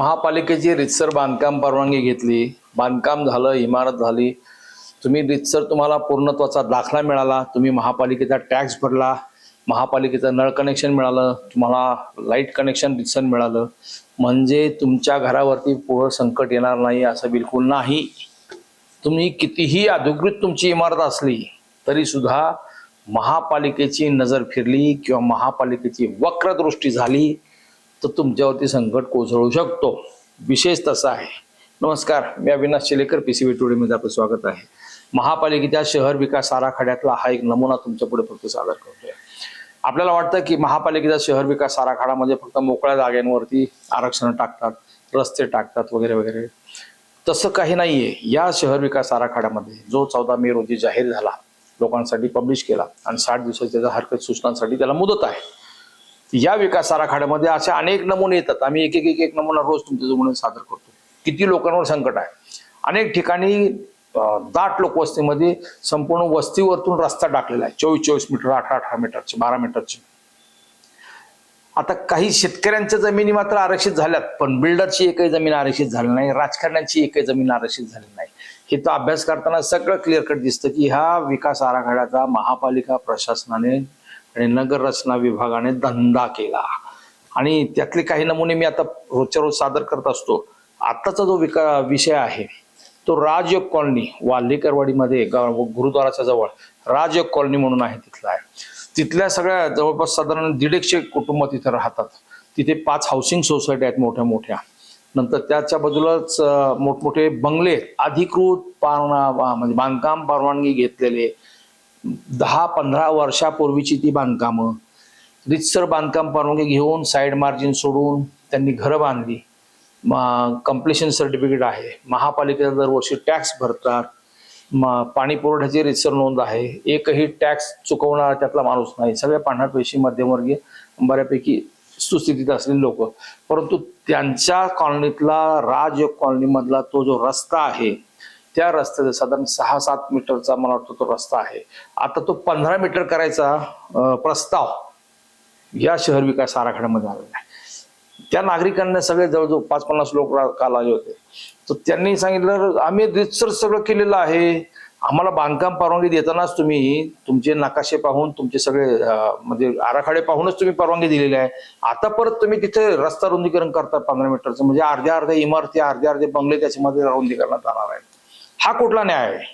महापालिकेची रितसर बांधकाम परवानगी घेतली. बांधकाम झालं इमारत झाली. तुम्ही रितसर तुम्हाला पूर्णत्वाचा दाखला मिळाला. तुम्ही महापालिकेचा टॅक्स भरला. महापालिकेचं नळ कनेक्शन मिळालं. तुम्हाला लाइट कनेक्शन रितसर मिळालं. म्हणजे तुमच्या घरावरती पुढं संकट येणार नाही असं बिलकुल नाही. तुम्ही कितीही अधिकृत तुमची इमारत असली तरी सुद्धा महापालिकेची नजर फिरली किंवा महापालिकेची वक्रदृष्टी झाली. तर तुमच्यावरती संकट कोसळू शकतो. विशेष तसा आहे. नमस्कार मी Avinash Shelekar P C B टुडेमध्ये आपलं स्वागत आहे. महापालिकेच्या शहर विकास आराखड्यातला हा एक नमुना तुमच्यापुढे फक्त सादर करतोय. आपल्याला वाटतं की महापालिकेचा शहर विकास आराखडा म्हणजे फक्त मोकळ्या जागांवरती आरक्षण टाकतात रस्ते टाकतात वगैरे वगैरे. तसं काही नाहीये. या शहर विकास आराखड्यामध्ये जो चौदा मे रोजी जाहीर झाला लोकांसाठी पब्लिश केला आणि साठ दिवसाच्या हरकत सूचनांसाठी त्याला मुदत आहे. या विकास आराखड्यामध्ये असे अनेक नमुने येतात. आम्ही एक एक एक एक नमुना रोज तुमच्याजवळ सादर करतो. किती लोकांवर संकट आहे? अनेक ठिकाणी दाट लोकवस्तीमध्ये संपूर्ण वस्तीवरतून रस्ता टाकलेला आहे. चोवीस चोवीस मीटर अठरा अठरा मीटरचे बारा मीटरचे. आता काही शेतकऱ्यांच्या जमिनी मात्र आरक्षित झाल्यात पण बिल्डरची एकही जमीन आरक्षित झाली नाही राजकारण्यांची एकही जमीन आरक्षित झाली नाही. हे तर अभ्यास करताना सगळं क्लिअर कट दिसतं की ह्या विकास आराखड्याचा महापालिका प्रशासनाने आणि नगर रचना विभागाने धंदा केला. आणि त्यातले काही नमुने मी आता रोजच्या रोज सादर करत असतो. आत्ताचा जो विका विषय आहे तो राजयोग कॉलनी वाल्हेकरवाडीमध्ये गाव गुरुद्वाराच्या जवळ राजयोग कॉलनी म्हणून आहे तिथला आहे. तिथल्या सगळ्या जवळपास साधारण दीड एकशे कुटुंब तिथे राहतात. तिथे पाच हाऊसिंग सोसायटी आहेत मोठ्या मोठ्या. नंतर त्याच्या बाजूलाच मोठमोठे बंगले अधिकृत पारणा म्हणजे बांधकाम परवानगी घेतलेले दहा पंधरा वर्षापूर्वीची ती बांधकामं. रितसर बांधकाम परवानगी घेऊन साईड मार्जिन सोडून त्यांनी घरं बांधली. कम्प्लिशन सर्टिफिकेट आहे. महापालिकेचा दरवर्षी टॅक्स भरतात. म पाणी पुरवठ्याची रितसर नोंद आहे. एकही टॅक्स चुकवणारा त्यातला माणूस नाही. सगळे पांढऱ्या मध्यमवर्गीय बऱ्यापैकी सुस्थितीत असलेले लोक. परंतु त्यांच्या कॉलनीतला राज कॉलनीमधला तो जो रस्ता आहे त्या रस्त्याचा साधारण सहा सात मीटरचा मला वाटतं तो रस्ता आहे. आता तो पंधरा मीटर करायचा प्रस्ताव या शहर विकास आराखड्यामध्ये आलेला आहे. त्या नागरिकांना सगळे जवळजवळ पाच पन्नास लोक काल आले होते. तर त्यांनी सांगितलं आम्ही रितसर सगळं केलेलं आहे. आम्हाला बांधकाम परवानगी देतानाच तुम्ही तुमचे नकाशे पाहून तुमचे सगळे म्हणजे आराखडे पाहूनच तुम्ही परवानगी दिलेली आहे. आता परत तुम्ही तिथे रस्ता रुंदीकरण करता पंधरा मीटरचं. म्हणजे अर्ध्या अर्ध्या इमारती अर्ध्या अर्धे बंगले त्याच्यामध्ये रुंदीकरणात जाणार आहेत. हा कुठला न्याय आहे?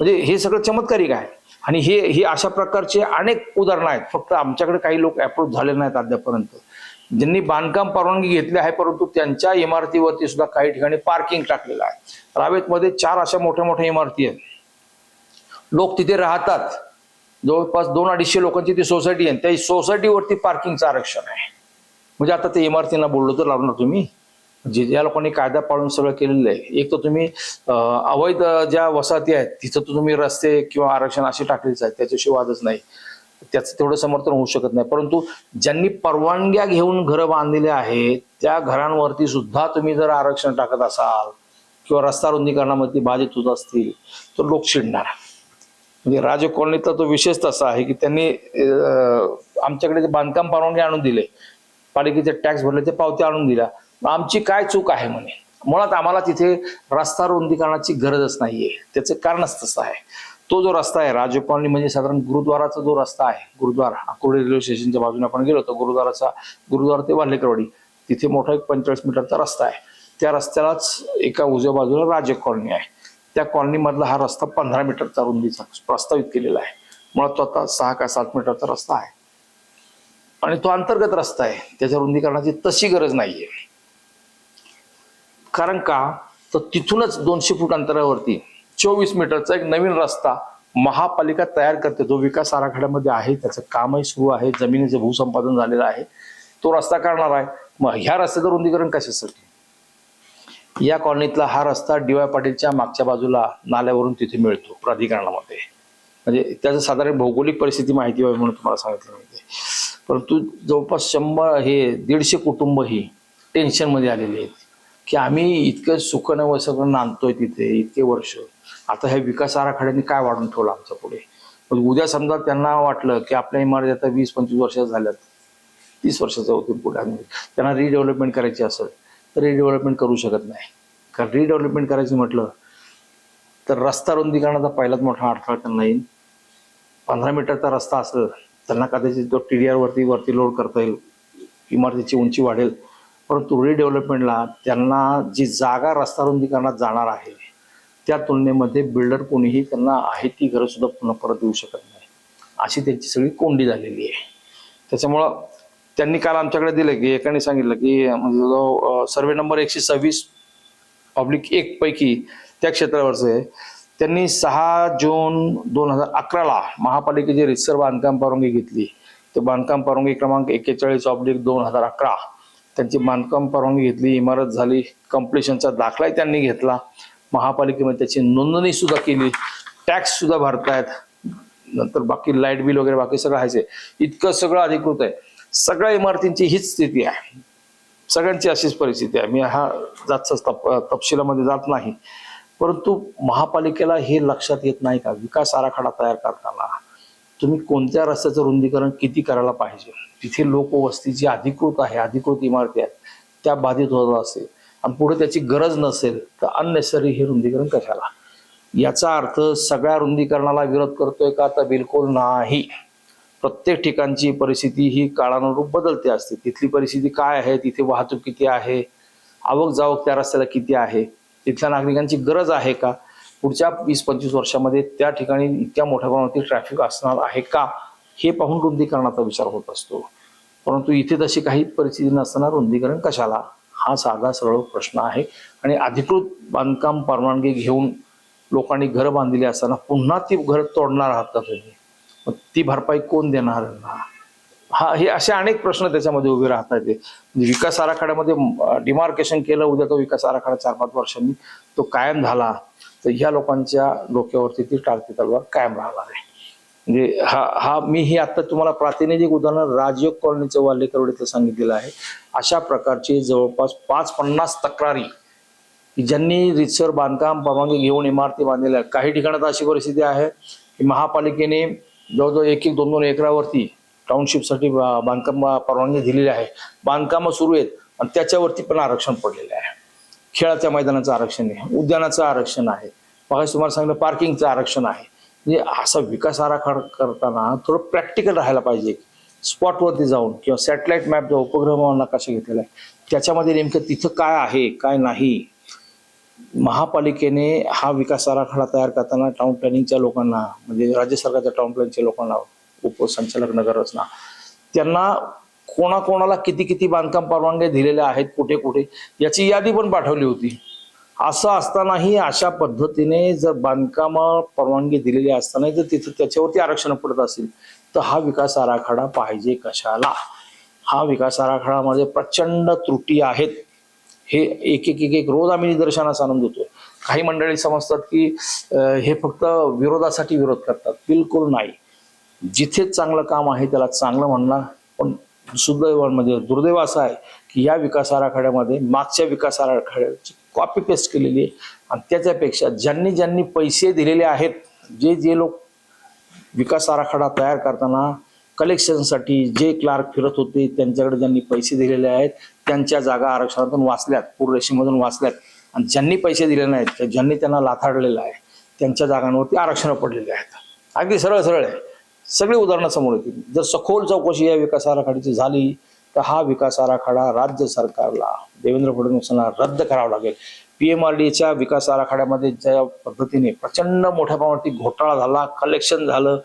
म्हणजे हे सगळं चमत्कारिक आहे. आणि हे हे अशा प्रकारचे अनेक उदाहरणं आहेत. फक्त आमच्याकडे काही लोक अप्रूव्ह झाले नाहीत अद्यापर्यंत ज्यांनी बांधकाम परवानगी घेतली आहे परंतु त्यांच्या इमारतीवरती सुद्धा काही ठिकाणी पार्किंग टाकलेलं आहे. रावेतमध्ये चार अशा मोठ्या मोठ्या इमारती आहेत. लोक तिथे राहतात. जवळपास दोन अडीचशे लोकांची ती सोसायटी आहे. त्या सोसायटीवरती पार्किंगचं आरक्षण आहे. म्हणजे आता ते इमारतींना बोललो तर लावणार तुम्ही? जे ज्या लोकांनी कायदा पाळून सगळं केलेलं आहे एक तर तुम्ही अवैध ज्या वसाहती आहेत तिथं तर तुम्ही रस्ते किंवा आरक्षण असे टाकलेच आहेत त्याच्याशी वादच नाही. त्याचं तेवढं समर्थन होऊ शकत नाही. परंतु ज्यांनी परवानग्या घेऊन घरं बांधलेली आहेत त्या घरांवरती सुद्धा तुम्ही जर आरक्षण टाकत असाल किंवा रस्ता रुंदीकरणामध्ये बाधित होत असतील तर लोक चिडणार. म्हणजे राजकॉलनीतला तो विशेष तसा आहे की त्यांनी आमच्याकडे ते बांधकाम परवानगी आणून दिले पालिकेचे टॅक्स भरले ते पावत्या आणून दिल्या. आमची काय चूक आहे म्हणे? मुळात आम्हाला तिथे रस्ता रुंदीकरणाची गरजच नाहीये. त्याचं कारणच तसं आहे. तो जो रस्ता आहे राजू कॉलनी म्हणजे साधारण गुरुद्वाराचा जो रस्ता आहे गुरुद्वारा अकोडे रेल्वे स्टेशनच्या बाजूने आपण गेलो होतो गुरुद्वाराचा गुरुद्वारा ते वाल्हेकरवाडी तिथे मोठा एक पंचेचाळीस मीटरचा रस्ता आहे. त्या रस्त्यालाच एका उजव्या बाजूला राज कॉलनी आहे. त्या कॉलनीमधला हा रस्ता पंधरा मीटरचा रुंदीचा प्रस्तावित केलेला आहे. मुळात तो आता सहा का सात मीटरचा रस्ता आहे. आणि तो अंतर्गत रस्ता आहे. त्याच्या रुंदीकरणाची तशी गरज नाहीये. कारण का? तर तिथूनच दोनशे फूट अंतरावरती चोवीस मीटरचा एक नवीन रस्ता महापालिका तयार करते. जो विकास आराखड्यामध्ये आहे त्याचं कामही सुरू आहे जमिनीचं भूसंपादन झालेलं आहे. तो रस्ता करणार आहे. मग ह्या रस्त्याचं रुंदीकरण कशासाठी या कॉलनीतला हा रस्ता डी वाय पाटीलच्या मागच्या बाजूला नाल्यावरून तिथे मिळतो प्राधिकरणामध्ये. म्हणजे त्याचं साधारण भौगोलिक परिस्थिती माहिती व्हावी म्हणून तुम्हाला सांगितलं माहिती परंतु जवळपास शंभर हे दीडशे कुटुंब ही टेन्शनमध्ये आलेली आहेत. की आम्ही इतकं सुखन व सगळं नांदतोय तिथे इतके वर्ष. आता ह्या विकास आराखड्याने काय वाढून ठेवलं आमच्या पुढे? पण उद्या समजा त्यांना वाटलं की आपल्या इमारती आता वीस पंचवीस वर्षाच्या झाल्यात तीस वर्षाच्या होतील पुढे आम्ही त्यांना रिडेव्हलपमेंट करायची असेल तर रिडेव्हलपमेंट करू शकत नाही. कारण रिडेव्हलपमेंट करायचं म्हटलं तर रस्ता रुंदीकरणाचा पहिलाच मोठा अडथळा त्यांना येईल. पंधरा मीटरचा रस्ता असेल त्यांना कदाचित तो टी डी आरवरती वरती लोड करता येईल. इमारतीची उंची वाढेल. परंतु रिडेव्हलपमेंटला त्यांना जी जागा रस्ता रुंदीकरणात जाणार आहे त्या तुलनेमध्ये बिल्डर कोणीही त्यांना आहे ती घरं सुद्धा पुन्हा परत देऊ शकत नाही. अशी त्यांची सगळी कोंडी झालेली आहे. त्याच्यामुळं त्यांनी काल आमच्याकडे दिलं की एकाने सांगितलं की म्हणजे जो सर्वे नंबर एकशे सव्वीस पब्लिक एक पैकी त्या क्षेत्रावरचं आहे. त्यांनी सहा जून दोन हजार अकराला महापालिकेची रितसर बांधकाम परवानगी घेतली. ते बांधकाम परवानगी क्रमांक एक्केचाळीस ऑब्लिक दोन हजार अकरा त्यांची बांधकाम परवानगी घेतली इमारत झाली कम्प्लिशनचा दाखलाही त्यांनी घेतला. महापालिकेमध्ये त्याची नोंदणी सुद्धा केली. टॅक्स सुद्धा भरतायत. नंतर बाकी लाइट बिल वगैरे बाकी सगळं आहेच आहे. इतकं सगळं अधिकृत आहे. सगळ्या इमारतींची हीच स्थिती आहे. सगळ्यांची अशीच परिस्थिती आहे. मी हा जातचा तप तपशिलामध्ये जात नाही. परंतु महापालिकेला हे लक्षात येत नाही का? विकास आराखडा तयार करताना. तुम्ही कोणत्या रस्त्याचं रुंदीकरण किती करायला पाहिजे? तिथे लोकवस्ती जी अधिकृत आहे अधिकृत इमारती आहेत त्या बाधित होत असेल आणि पुढे त्याची गरज नसेल तर अननेसरी हे रुंदीकरण कशाला? याचा अर्थ सगळ्या रुंदीकरणाला विरोध करतोय का? तर बिलकुल नाही. प्रत्येक ठिकाणची परिस्थिती ही काळानुरूप बदलते असते. तिथली परिस्थिती काय आहे? तिथे वाहतूक किती आहे? आवक जावक त्या रस्त्याला किती आहे? तिथल्या नागरिकांची गरज आहे का? पुढच्या वीस पंचवीस वर्षामध्ये त्या ठिकाणी इतक्या मोठ्या प्रमाणात ट्रॅफिक असणार आहे का हे पाहून रुंदीकरणाचा विचार होत असतो. परंतु इथे तशी काही परिस्थिती नसताना रुंदीकरण कशाला? हा साधा सरळ प्रश्न आहे. आणि अधिकृत बांधकाम परवानगी घेऊन लोकांनी घरं बांधलेली असताना पुन्हा ती घर तोडणार आहात का तुम्ही? मग ती भरपाई कोण देणार? हा हे असे अनेक प्रश्न त्याच्यामध्ये उभे राहतात. ते विकास आराखड्यामध्ये डिमार्केशन केलं उद्या तो विकास आराखडा चार पाच वर्षांनी तो कायम झाला. तर ह्या लोकांच्या डोक्यावरती ती टाळती तलवार कायम राहणार आहे. म्हणजे हा हा मी ही आता तुम्हाला प्रातिनिधिक उदाहरण राजयोग कॉलनीचं वाल्लेकरवड इथं सांगितलेलं आहे. अशा प्रकारची जवळपास पाच पन्नास तक्रारी की ज्यांनी रितसर बांधकाम परवानगी घेऊन इमारती बांधलेल्या आहेत. काही ठिकाणात अशी परिस्थिती आहे की महापालिकेने जवळजवळ एक एक दोन दोन एकरावरती टाउनशिपसाठी बा- बांधकाम परवानगी दिलेली आहे. बांधकामं सुरू आहेत आणि त्याच्यावरती पण आरक्षण पडलेलं आहे. खेळाच्या मैदानाचं आरक्षण आहे उद्यानाचं आरक्षण आहे. मग तुम्हाला सांगितलं पार्किंगचं आरक्षण आहे. म्हणजे असा विकास आराखडा करताना थोडं प्रॅक्टिकल राहायला पाहिजे. स्पॉटवरती जाऊन किंवा सॅटेलाईट मॅप जो उपग्रह नकाशा घेतलेला आहे त्याच्यामध्ये नेमकं तिथं काय आहे काय नाही. महापालिकेने हा विकास आराखडा तयार करताना टाउन प्लॅनिंगच्या लोकांना म्हणजे राज्य सरकारच्या टाउन प्लॅनिंगच्या लोकांना उपसंचालक नगर रचना त्यांना कोणाकोणाला किती किती बांधकाम परवानग्या दिलेल्या आहेत कुठे कुठे याची यादी पण पाठवली होती. असं असतानाही अशा पद्धतीने जर बांधकाम परवानगी दिलेली असताना जर तिथं त्याच्यावरती आरक्षण पडत असेल तर हा विकास आराखडा पाहिजे कशाला? हा विकास आराखडामध्ये प्रचंड त्रुटी आहेत. हे एक एक एक एक रोज आम्ही निदर्शनास आणून होतो काही मंडळी समजतात की हे फक्त विरोधासाठी विरोध करतात. बिलकुल नाही. जिथे चांगलं काम आहे त्याला चांगलं म्हणणार पण सुदैव दुर्दैव असं आहे की या विकास आराखड्यामध्ये मागच्या विकास आराखड्याची कॉपी पेस्ट केलेली आहे. आणि त्याच्यापेक्षा ज्यांनी ज्यांनी पैसे दिलेले आहेत जे जे लोक विकास आराखडा तयार करताना कलेक्शनसाठी जे क्लार्क फिरत होते त्यांच्याकडे ज्यांनी पैसे दिलेले आहेत त्यांच्या जागा आरक्षणातून वाचल्यात पूररेषेमधून वाचल्यात. आणि ज्यांनी पैसे दिले नाहीत ज्यांनी त्यांना लाथाडलेलं आहे त्यांच्या जागांवरती आरक्षणं पडलेले आहेत. अगदी सरळ सरळ आहे. सगळी उदाहरणं समोर येतील. जर सखोल चौकशी या विकास आराखड्याची झाली तर हा विकास आराखडा राज्य सरकारला देवेंद्र फडणवीसांना रद्द करावा लागेल. पी एम आर डीच्या विकास आराखड्यामध्ये ज्या पद्धतीने प्रचंड मोठ्या प्रमाणावरती घोटाळा झाला कलेक्शन झालं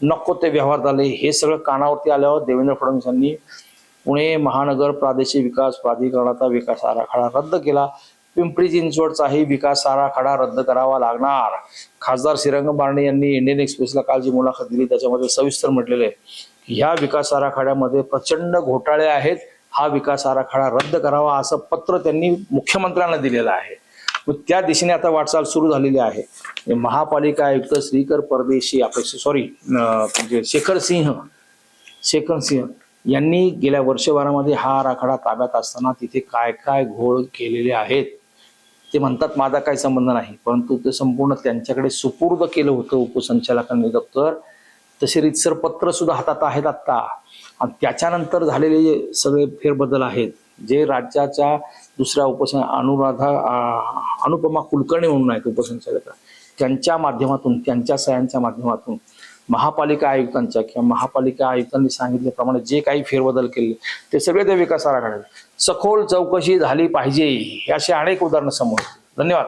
नको ते व्यवहार झाले हे सगळं कानावरती आल्यावर देवेंद्र फडणवीसांनी पुणे महानगर प्रादेशिक विकास प्राधिकरणाचा विकास आराखडा रद्द केला. पिंपरी चिंचवडचाही विकास आराखडा रद्द करावा लागणार. खासदार श्रीरंग बारणे यांनी इंडियन एक्सप्रेसला काल जी मुलाखत दिली त्याच्यामध्ये सविस्तर म्हटलेलं आहे की ह्या विकास आराखड्यामध्ये प्रचंड घोटाळे आहेत. हा विकास आराखडा रद्द करावा असं पत्र त्यांनी मुख्यमंत्र्यांना दिलेलं आहे. व त्या दिशेने आता वाटचाल सुरू झालेली आहे. महापालिका आयुक्त श्रीकर परदेशी अपेक्षा सॉरी म्हणजे शेखर सिंह शेखर सिंह यांनी गेल्या वर्षभरामध्ये हा आराखडा ताब्यात असताना तिथे काय काय घोळ केलेले आहेत? ते म्हणतात माझा काही संबंध नाही. परंतु ते संपूर्ण त्यांच्याकडे सुपूर्द केलं होतं उपसंचालकांनी दप्तर. तसे रितसर पत्र सुद्धा हातात आहेत आत्ता. आणि त्याच्यानंतर झालेले जे सगळे फेरबदल आहेत जे राज्याच्या दुसऱ्या उपसं अनुराधा अनुपमा कुलकर्णी म्हणून आहेत उपसंचालक त्यांच्या माध्यमातून त्यांच्या सह्यांच्या माध्यमातून महापालिका आयुक्तांच्या किंवा महापालिका आयुक्तांनी सांगितल्याप्रमाणे जे काही फेरबदल केले ते सगळे ते विकास आराखड्यात सखोल चौकशी झाली पाहिजे हे अशी अनेक उदाहरणं समोर धन्यवाद.